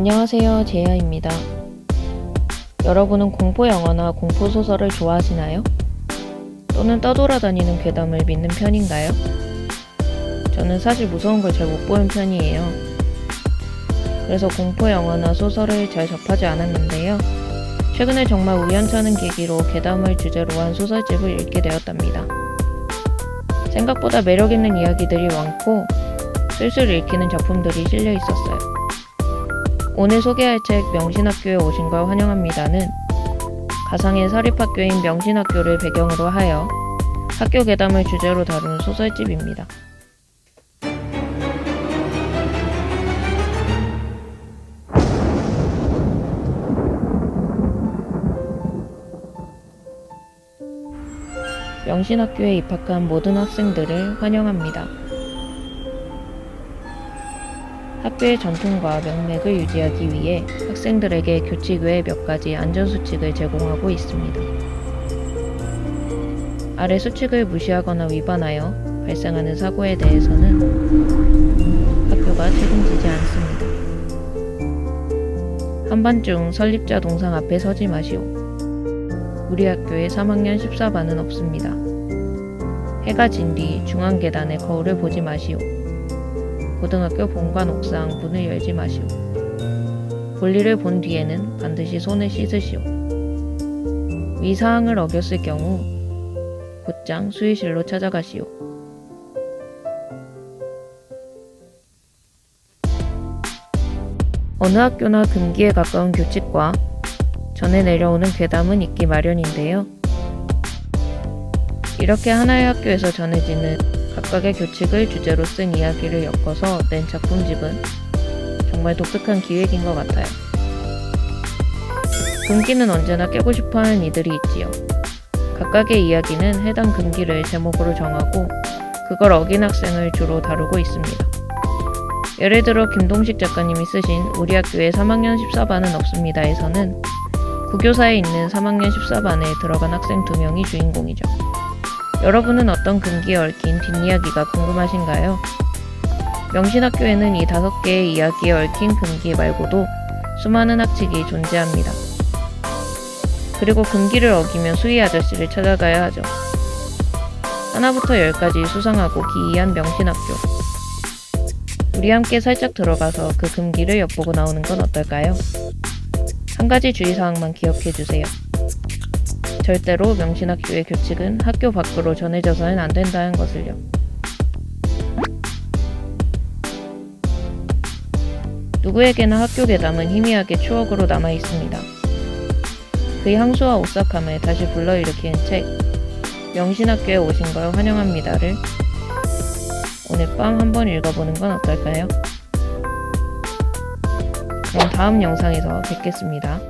안녕하세요. 제야입니다. 여러분은 공포 영화나 공포 소설을 좋아하시나요? 또는 떠돌아다니는 괴담을 믿는 편인가요? 저는 사실 무서운 걸 잘 못 보는 편이에요. 그래서 공포 영화나 소설을 잘 접하지 않았는데요. 최근에 정말 우연찮은 계기로 괴담을 주제로 한 소설집을 읽게 되었답니다. 생각보다 매력 있는 이야기들이 많고 술술 읽히는 작품들이 실려 있었어요. 오늘 소개할 책 명신학교에 오신 걸 환영합니다는 가상의 사립학교인 명신학교를 배경으로 하여 학교 괴담을 주제로 다룬 소설집입니다. 명신학교에 입학한 모든 학생들을 환영합니다. 학교의 전통과 명맥을 유지하기 위해 학생들에게 교칙 외에 몇 가지 안전수칙을 제공하고 있습니다. 아래 수칙을 무시하거나 위반하여 발생하는 사고에 대해서는 학교가 책임지지 않습니다. 한밤중 설립자 동상 앞에 서지 마시오. 우리 학교에 3학년 14반은 없습니다. 해가 진 뒤 중앙 계단의 거울을 보지 마시오. 고등학교 본관 옥상 문을 열지 마시오. 볼일을 본 뒤에는 반드시 손을 씻으시오. 위 사항을 어겼을 경우 곧장 수의실로 찾아가시오. 어느 학교나 금기에 가까운 교칙과 전에 내려오는 괴담은 있기 마련인데요. 이렇게 하나의 학교에서 전해지는 각각의 교칙을 주제로 쓴 이야기를 엮어서 낸 작품집은 정말 독특한 기획인 것 같아요. 금기는 언제나 깨고 싶어 하는 이들이 있지요. 각각의 이야기는 해당 금기를 제목으로 정하고 그걸 어긴 학생을 주로 다루고 있습니다. 예를 들어 김동식 작가님이 쓰신 우리 학교에 3학년 14반은 없습니다에서는 구교사에 있는 3학년 14반에 들어간 학생 2명이 주인공이죠. 여러분은 어떤 금기에 얽힌 뒷이야기가 궁금하신가요? 명신학교에는 이 다섯 개의 이야기에 얽힌 금기 말고도 수많은 학칙이 존재합니다. 그리고 금기를 어기면 수희 아저씨를 찾아가야 하죠. 하나부터 열까지 수상하고 기이한 명신학교. 우리 함께 살짝 들어가서 그 금기를 엿보고 나오는 건 어떨까요? 한 가지 주의사항만 기억해 주세요. 절대로 명신학교의 규칙은 학교 밖으로 전해져서는 안 된다는 것을요. 누구에게나 학교 괴담은 희미하게 추억으로 남아 있습니다. 그 향수와 오싹함을 다시 불러일으키는 책, 명신학교에 오신 걸 환영합니다를 오늘 밤 한번 읽어보는 건 어떨까요? 그럼 다음 영상에서 뵙겠습니다.